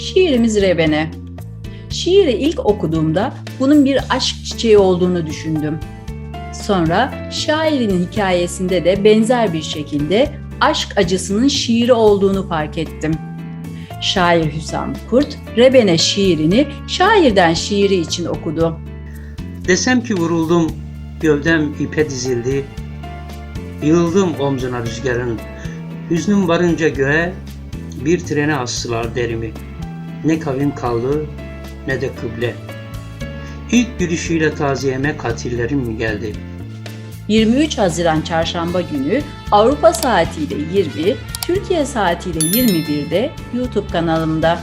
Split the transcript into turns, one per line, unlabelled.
Şiirimiz Rebene. Şiiri ilk okuduğumda bunun bir aşk çiçeği olduğunu düşündüm. Sonra şairin hikayesinde de benzer bir şekilde aşk acısının şiiri olduğunu fark ettim. Şair Hüsam Kurt, Rebene şiirini şairden şiiri için okudu.
Desem ki vuruldum, gövdem ipe dizildi. Yığıldım omzuna rüzgarın. Hüznüm varınca göğe bir trene astılar derimi. Ne kavim kaldı ne de kıble. İlk gülüşüyle taziyeme katillerim geldi.
23 Haziran Çarşamba günü Avrupa saatiyle 20, Türkiye saatiyle 21'de YouTube kanalımda.